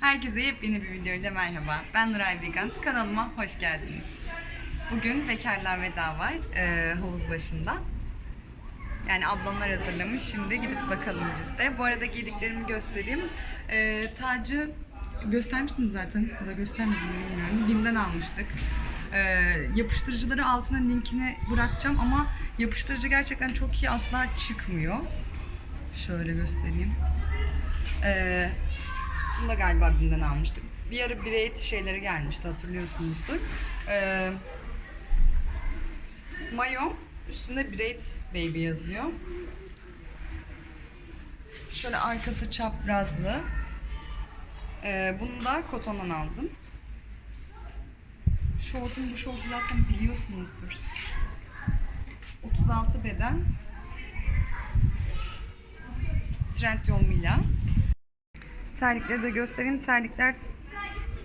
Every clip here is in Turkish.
Herkese yepyeni bir videoyla merhaba. Ben Nuray Vigant. Kanalıma hoş geldiniz. Bugün bekarlığa veda var e, havuz başında. Yani ablamlar hazırlamış. Şimdi gidip bakalım biz de. Bu arada giydiklerimi göstereyim. E, tacı göstermiştim zaten. Ya da göstermedim mi bilmiyorum. Bim'den almıştık. E, yapıştırıcıları altına linkini bırakacağım ama yapıştırıcı gerçekten çok iyi asla çıkmıyor. Şöyle göstereyim. E, bunu da galiba Bim'den almıştık. Bir ara braid şeyleri gelmişti hatırlıyorsunuzdur. Ee, mayo üstünde braid baby yazıyor. Şöyle arkası çaprazlı. Ee, bunu da kotondan aldım. Şortum bu şortu zaten biliyorsunuzdur. 36 beden. Trendyol Mila. Terlikleri de göstereyim. Terlikler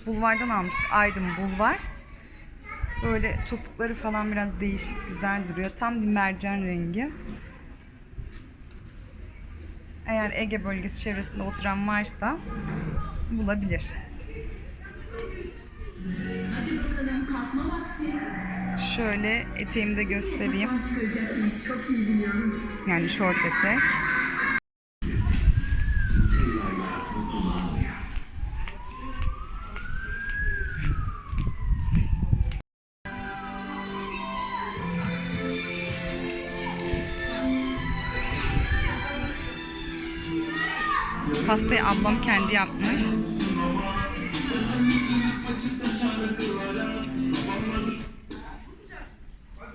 bulvardan almıştık. Aydın Bulvar. Böyle topukları falan biraz değişik, güzel duruyor. Tam bir mercan rengi. Eğer Ege bölgesi çevresinde oturan varsa bulabilir. Şöyle eteğimi de göstereyim. Yani short etek. Ablam kendi yapmış.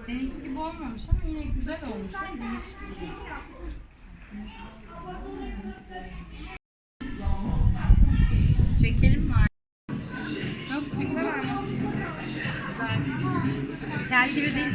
Seninki gibi olmamış ama yine güzel olmuş. Şey. Çekelim mi? Nasıl? Güzel. Kel gibi değil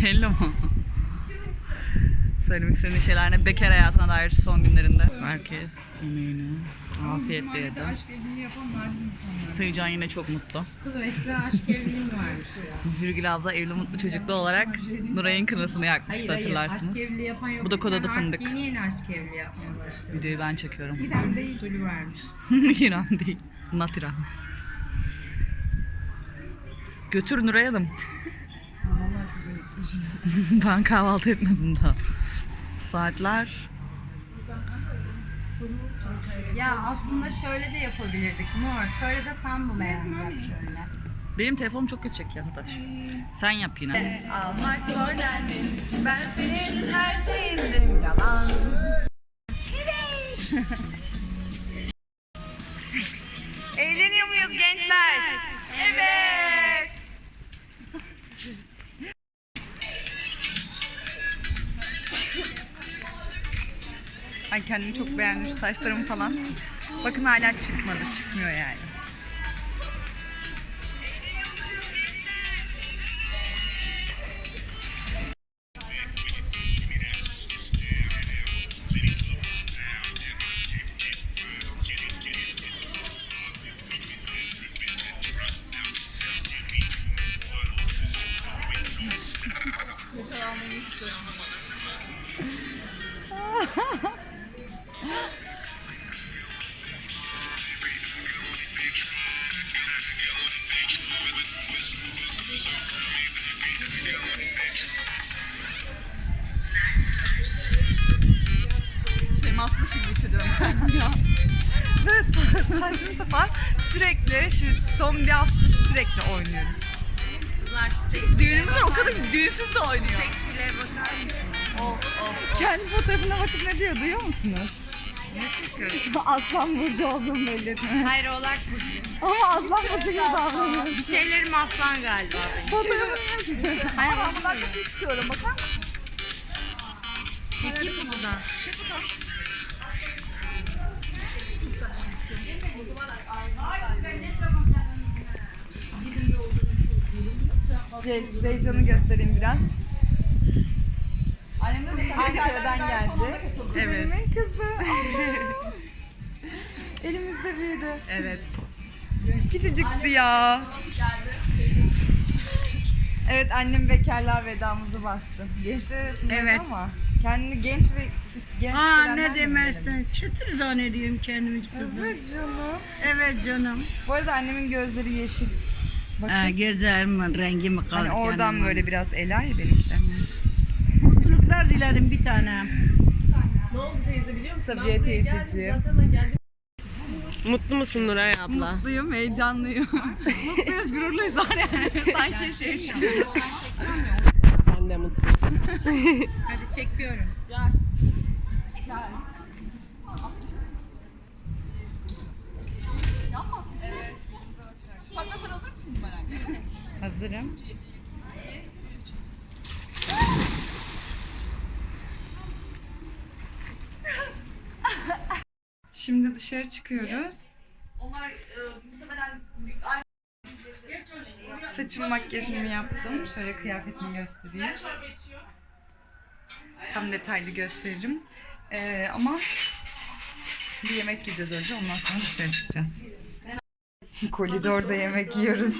Hello. Söylemek istediğin şeyler ne? Bekar hayatına dair son günlerinde. Herkes yemeğini afiyetle yedi. Aşk evliliği yapan nadir insanlar. Sayıcan yine çok mutlu. Kızım eskiden aşk evliliği mi varmış ya? Virgül abla evli mutlu çocuklu olarak Nuray'ın kınasını yakmıştı Hayır hayır hatırlarsınız. aşk evliliği yapan yok. Bu da kod adı Artık fındık. Yeni yeni aşk evliliği yapmaya başlıyor. Videoyu ben çekiyorum. İrem değil Tülü vermiş. İran değil. Not İran. Götür Nuray Hanım. ben kahvaltı etmedim daha. Saatler Ya aslında şöyle de yapabilirdik Nur. Şöyle de sen bu beğenecek şöyle. Benim telefonum çok kötü çekiyor arkadaş. Sen yap yine. Almak zor derdim. Ben senin her şeyindim yalan. kendimi çok beğendim şu saçlarım falan. Bakın hala çıkmadı, çıkmıyor yani. Saçma sapan sürekli şu son bir hafta sürekli oynuyoruz. Kızlar şu seksiliğe Düğünümüzde o kadar düğünsüz de oynuyor. Seksiliğe bakar mısın? Of of Kendi fotoğrafına bakıp ne diyor duyuyor musunuz? Ne çıkıyor? Aslan burcu olduğumu belli etme. Hayır oğlak burcu. Ama aslan burcu gibi davranıyor. Bir şeylerim aslan galiba benim. Fotoğrafı Hayır Ama ben de çıkıyorum bakar mısın? Çekeyim mi buradan? Ce- Zeycan'ı göstereyim biraz. Ankara'dan geldi. Evet. Kuzenimin kızı. Allah! Elimizde büyüdü. Evet. Küçücüktü ya. Evet annem bekarlığa vedamızı bastı. Gençler arasında Evet. ama kendini genç ve his- genç Aa ne demezsin. Çıtır zannediyorum kendimi kızım. Evet canım. Evet canım. Bu arada annemin gözleri yeşil. Bakın. Aa, gözlerimin rengi mi kaldı? hani oradan kendime? böyle biraz ela ya benimki de. Mutluluklar dilerim bir tane. Sabiye teyzeciğim. Mutlu musun Nuray abla? Mutluyum, heyecanlıyım. Mutluyuz, gururluyuz var yani. Sanki şey şu Ben de mutluyum. Hadi çekiyorum. Hazırım. Şimdi dışarı çıkıyoruz. Saçım makyajımı yaptım. Şöyle kıyafetimi göstereyim. Tam detaylı gösteririm. Ee, ama bir yemek yiyeceğiz önce. Ondan sonra dışarı çıkacağız. Koridorda yemek yiyoruz.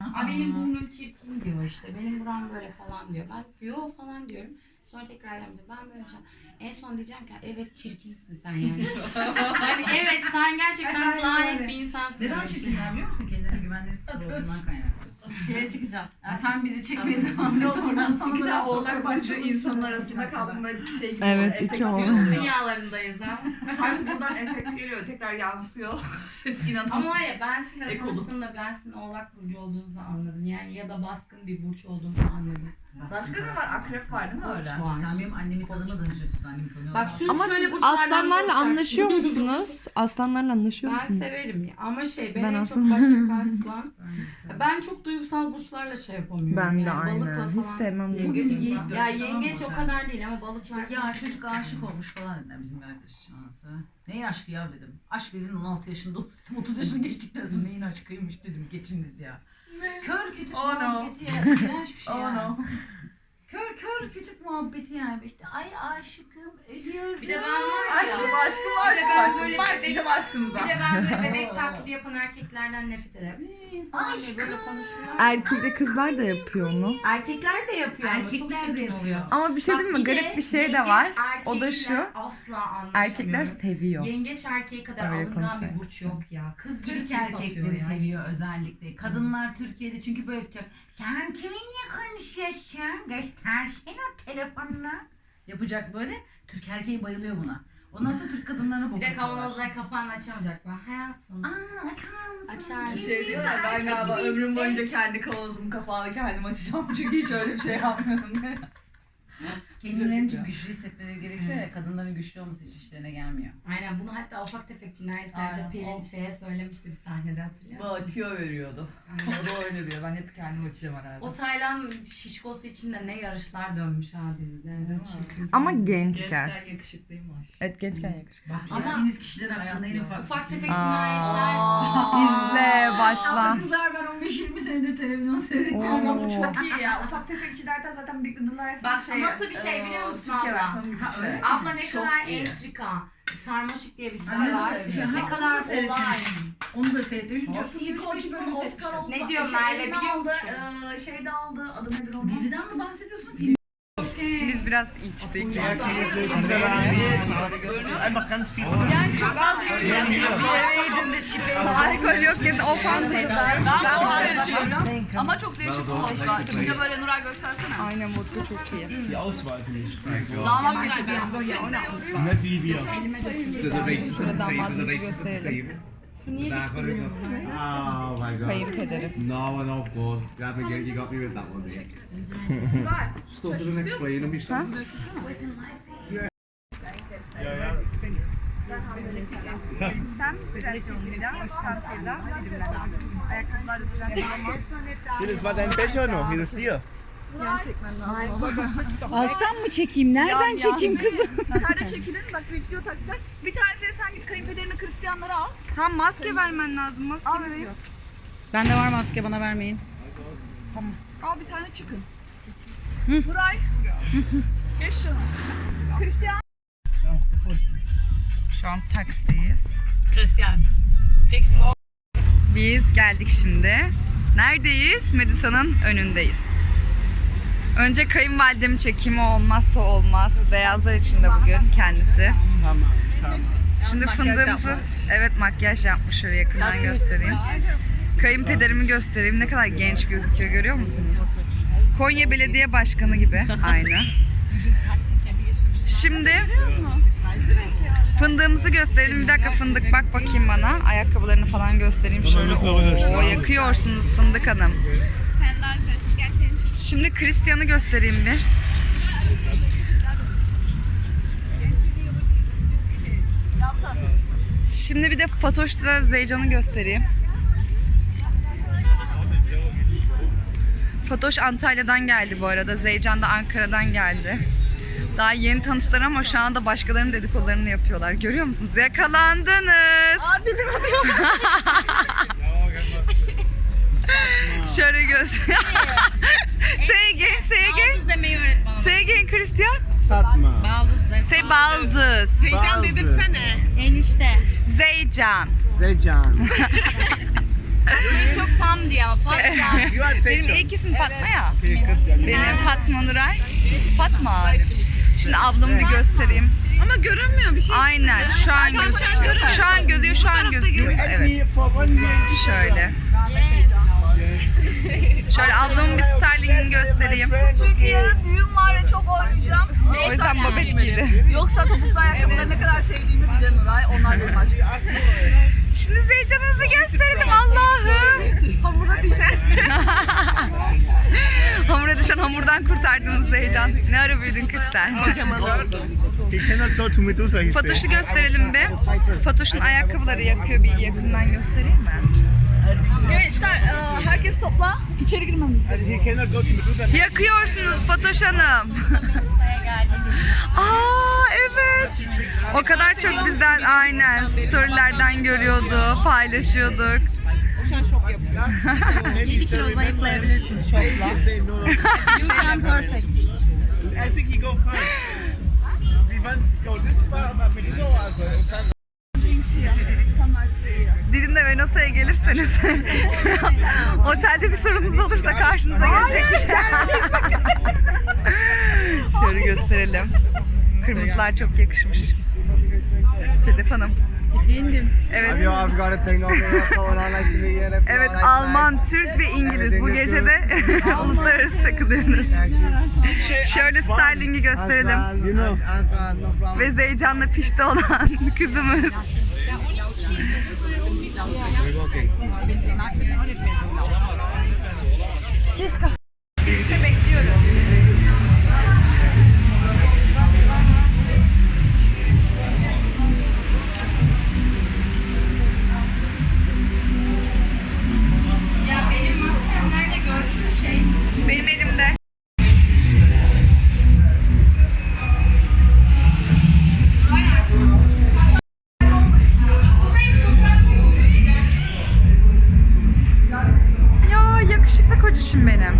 Aa, benim burnum çirkin diyor işte. Benim buram böyle falan diyor. Ben yo falan diyorum. Sonra tekrar yapacağım. Ben böyle yapacağım. En son diyeceğim ki evet çirkinsin sen yani. yani evet sen gerçekten lanet bir insansın. Neden çekinler biliyor musun? Kendilerine güvenleri sıfır olduğundan kaynaklı. Şeye çıkacağım. Ya sen bizi çekmeye devam et. Oradan sana da oğlak burcu insanın arasında kaldım böyle şey gibi. Evet, iki oğlak. Dünyalarındayız ha. Sanki buradan efekt geliyor. Tekrar yansıyor. Ses inanın. Ama var ya ben sizinle tanıştığımda ben sizin oğlak burcu olduğunuzu anladım. Yani ya da baskın bir burç olduğunuzu anladım. Başka ne var? Akrep var değil mi öyle? Var. Sen benim annemi tanımadığın için söylüyorsun. Annemi tanıyorum. Bak şu Ama şöyle siz burçlardan aslanlarla korkacaksın. anlaşıyor musunuz? Aslanlarla anlaşıyor Ben musunuz? severim ya. ama şey ben, Ben en aslında- çok Başak Aslan. ben çok duygusal burçlarla şey yapamıyorum. Ben de yani Balıkla aynen. Hiç falan. sevmem Yengeç yengeç. iyi. Ya yengeç o kadar değil ama balıklar. Ya çocuk aşık olmuş falan dediler bizim arkadaş için anası. Neyin aşkı ya dedim. Aşk dedin 16 yaşında oldu dedim. 30 yaşını geçtikten sonra neyin aşkıymış dedim. Geçiniz ya. Kör kütük Oh no. ya. İğrenç bir şey Oh yani. no. Kör kör kütük muhabbeti yani. İşte ay aşıkım ölüyorum. Bir de ben var ya. Aşkım aşkım aşkım aşkım. böyle Başlayacağım aşkınıza. Bir de ben böyle bebek taklidi yapan erkeklerden nefret ederim. Böyle konuşuyorlar. Erkekli kızlar da yapıyor onu. Erkekler de yapıyor ama çok Erkekler de çirkin yapıyor. oluyor. Ama bir şey değil mi? Garip bir şey de var. O da şu. Asla anlaşamıyorum. Erkekler seviyor. Yengeç erkeği kadar Öyle alıngan bir burç yok ya. Kız gibi erkekleri seviyor özellikle. Kadınlar Türkiye'de çünkü böyle yapacak. Sen kiminle konuşuyorsun? Göstersene o telefonunu. Yapacak böyle. Türk erkeği bayılıyor buna. Ondan sonra Türk kadınlarına Bir bok de kavanozdan kapağını açamayacak mı? Hayatım. Aa açar mısın? Açar. Şey diyorlar ben galiba ömrüm boyunca kendi kavanozumu kapalı kendim açacağım çünkü hiç öyle bir şey yapmıyorum. Kendilerini çok güçlü hissetmeleri gerekiyor ya. Kadınların güçlü olması hiç işlerine gelmiyor. Aynen bunu hatta ufak tefek cinayetlerde Aynen. Pelin şeye söylemişti bir sahnede hatırlıyor musun? Bana tüyo veriyordu. o da öyle diyor. Ben hep kendim açacağım herhalde. O Taylan şişkosu içinde ne yarışlar dönmüş ha dizide. Çirkin. Ama gençken. Gençler yakışıklıymış. Evet gençken yakışıklı. Bahsettiğiniz kişiler hakkında en ufak Ufak tefek cinayetler. İzle, başla. kızlar ben 15-20 senedir televizyon seyrediyorum. Ama bu çok iyi ya. Ufak tefek derken zaten Big Little Lies Bak nasıl bir şey biliyor musun abla? şey. Abla ne Çok kadar iyi. entrika. Sarmaşık diye bir site de var. seviyorum. Ne Ha, kadar onu da olay. Onu da seyrettim. Çok iyi Üç, bölüm Oscar oldu. Ne diyor şey, Merve biliyor aldı, musun? şeyde aldı. Adı nedir onun? Diziden mi bahsediyorsun? Film. Biz biraz içtik. Einfach ganz viel. Alkol yok da o fantayı Ben vodka içiyorum. Ama çok değişik vodka. İşte bir de böyle Nuray göstersene. Aynen vodka çok iyi. Die Auswahl finde ich. Damat güzel bir hamburger. Net wie wir. A racist Şurada damadımızı gösterelim. Oh my god. Kayınpederi. No, no, of course. Grab me, you got me with that one. mate. Still didn't explain them yourself. Sen trend yoluyla, çantayla, elimle. Ayakkabılarla trend Hier, das war dein Becher noch. Hier ist dir. Gerçekten lazım. Alttan mı çekeyim? Nereden çekeyim kızım? İçeride çekilin bak video taksiler. Bir tanesini sen git kayınpederini Hristiyanlara al. Tam maske vermen lazım. Maskemiz yok. Bende var maske bana vermeyin. Al bir tane çıkın. Buray. Geç canım. Hristiyan. Şu an taksideyiz. Christian. Fix Biz geldik şimdi. Neredeyiz? Medusa'nın önündeyiz. Önce kayınvalidemi çekimi olmazsa olmaz. Beyazlar içinde bugün kendisi. Tamam, tamam. Şimdi fındığımızı evet makyaj yapmış şöyle yakından göstereyim. Kayınpederimi göstereyim. Ne kadar genç gözüküyor görüyor musunuz? Konya Belediye Başkanı gibi aynı. Şimdi fındığımızı gösterelim. Bir dakika fındık bak bakayım bana. Ayakkabılarını falan göstereyim şöyle. Oo, yakıyorsunuz fındık hanım. Şimdi Christian'ı göstereyim bir. Şimdi bir de Fatoş'ta Zeycan'ı göstereyim. Fatoş Antalya'dan geldi bu arada. Zeycan da Ankara'dan geldi. Daha yeni tanıştılar ama şu anda başkalarının dedikodularını yapıyorlar. Görüyor musunuz? Yakalandınız. Şöyle göster. Say again. Baldız demeyi öğret bana. Again Christian. Fatma. Baldız de. Say baldız. Zeycan Desene. Enişte. Zeycan. Zeycan. Beni çok tam diyor. Fatma. You are Benim ilk ismim Fatma ya. Christian. Benim Fatma Nuray. Fatma abi. Şimdi ablamı bir göstereyim. Ama görünmüyor bir şey. Aynen. Şu an gözüküyor. Şu an gözüyor, şu an gözüküyor. Evet. Me for one year. Şöyle. Şöyle ablamın bir styling göstereyim. Çünkü yarın düğün var ve çok oynayacağım. O yüzden babet giydi. Yoksa topuklu ayakkabıları ne kadar sevdiğimi bilir Nuray. Onlar benim aşkım. Şimdi Zeycan'ımızı gösterelim Allah'ım. Hamura diyeceksin. Hamura düşen hamurdan kurtardığımız Zeycan. Ne ara büyüdün kız sen? Fatoş'u gösterelim bir. Fatoş'un ayakkabıları yakıyor. Bir yakından göstereyim mi? Gençler e, herkes topla. İçeri girmemiz. Medusa. Yakıyorsunuz Fatoş Hanım. Aa evet. O kadar çok bizden aynen storylerden görüyordu, paylaşıyorduk. Şu an şok yapıyor. 7 kilo zayıflayabilirsin şokla. You can perfect. I think he go first. We want to go this far, but Medusa was uh, Didim'de Venosa'ya gelirseniz otelde bir sorunuz olursa karşınıza gelecek. Şöyle gösterelim. Kırmızılar çok yakışmış. Sedef Hanım. Evet. You Evet like Alman. Türk ve İngiliz bu gece de uluslararası takılıyoruz. Şöyle gösterelim. Antoine, no problem. Ve Zeycan'la pişti olan kızımız. Girişte bekliyoruz. Kocişim benim.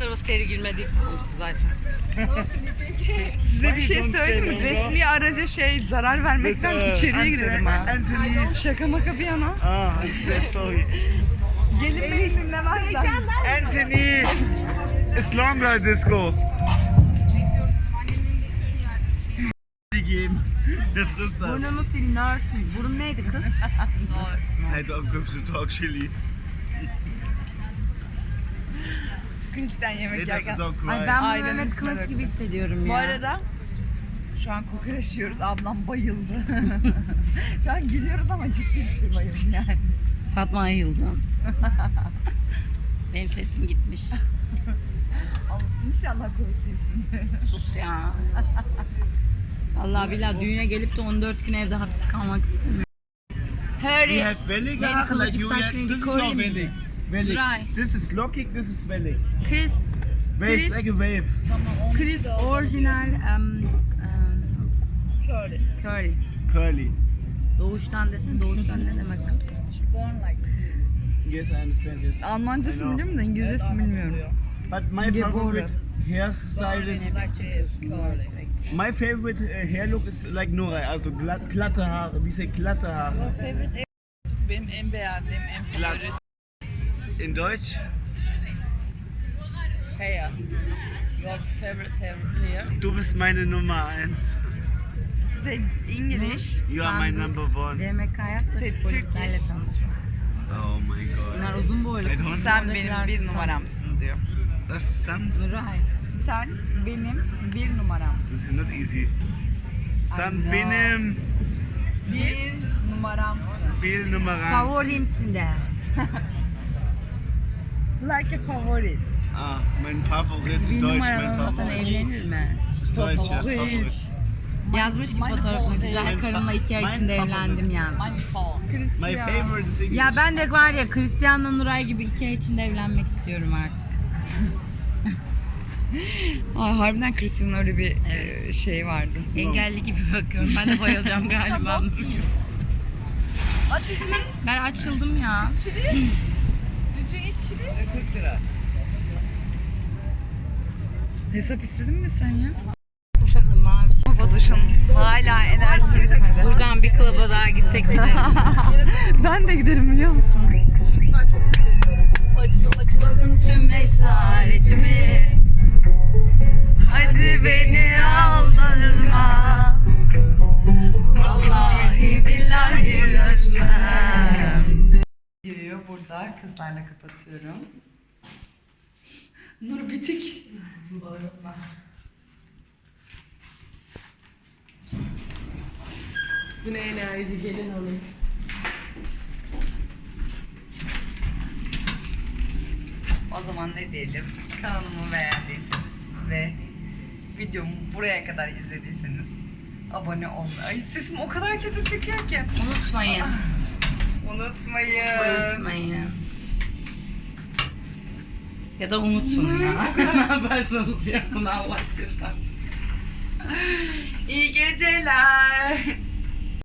Bir gözüne polis arabası teri girmedi tutmuştu zaten. Size bir şey söyleyeyim mi? Resmi araca şey zarar vermekten içeriye girerim ha. Anthony. Şaka maka bir yana. Ah. Gelin beni dinlemezler. Anthony! Islamga Disco. Game. Der frisst das. Burnunu sil nersin. Burun neydi kız? Hey, dog, kommst du dog chili? Kristal yemek das yerken. Ay ben bunu Aynen Mehmet üstüne Kılıç gibi hissediyorum ya. Bu arada şu an kokoreç yiyoruz. Ablam bayıldı. şu an gülüyoruz ama ciddi ciddi bayıldı yani. Fatma ayıldı. Benim sesim gitmiş. Allah, İnşallah komik değilsin. Sus ya. Vallahi billahi düğüne gelip de 14 gün evde hapis kalmak istemiyorum. We Harry. have hair, kılıcık like you have. This not mi? Wellig. Right. This is lockig, this is wellig. Chris, Wave, Chris- like a wave. Chris orijinal um, um, Curly. curly. Curly. Doğuştan desene doğuştan ne demek kız? Born like this. Yes, I understand this. Almancasını biliyorum da İngilizcesini bilmiyorum. But my favorite hairstyle is my favorite uh, hair look is like Nuray, also glatt, glatte Haare. Wie say glatte Haare? Benim en beğendiğim, en Glatt. favori In Deutsch? hair. Your favorite hair here? Du bist meine Nummer eins. Say English. You are my number one. Yaklaşık Şey, polislerle Turkish. Oh my god. Bunlar uzun boylu. I don't- Sen benim bir numaramsın diyor. That's some. Nuray. Sen benim bir numaramsın. This is not easy. Sen know. benim Bir numaramsın. bir numaran. Favorimsin de. Like a favorite. Ah, mein Favorit in Deutsch, mein Favorit. evlenir mi? Ist Deutsch, ja, Favorit. Yazmış ki fotoğrafını güzel karımla iki ay içinde favorit. evlendim yazmış. My favorite is English. Ya ben de var ya Cristiano Nuray gibi iki ay içinde evlenmek istiyorum artık. Aa, harbiden Christian'ın öyle bir Evet. e, şey vardı. Engelli gibi bakıyorum. Ben de bayılacağım galiba. ben açıldım ya. Hesap istedin mi sen ya? Mavi şey. Fatoş'un hala enerjisi bitmedi. Buradan bir klaba daha gitsek de ben de giderim biliyor musun? Tüm esaretimi kapatıyorum. Nur bitik. Bu ne enerji gelin alın. O zaman ne diyelim? Kanalımı beğendiyseniz ve videomu buraya kadar izlediyseniz abone olmayı. Ay sesim o kadar kötü çıkıyor ki. Unutmayın. Unutmayın. Unutmayın. Ya da unutun ya. ne yaparsanız yapın Allah cezanı. İyi geceler.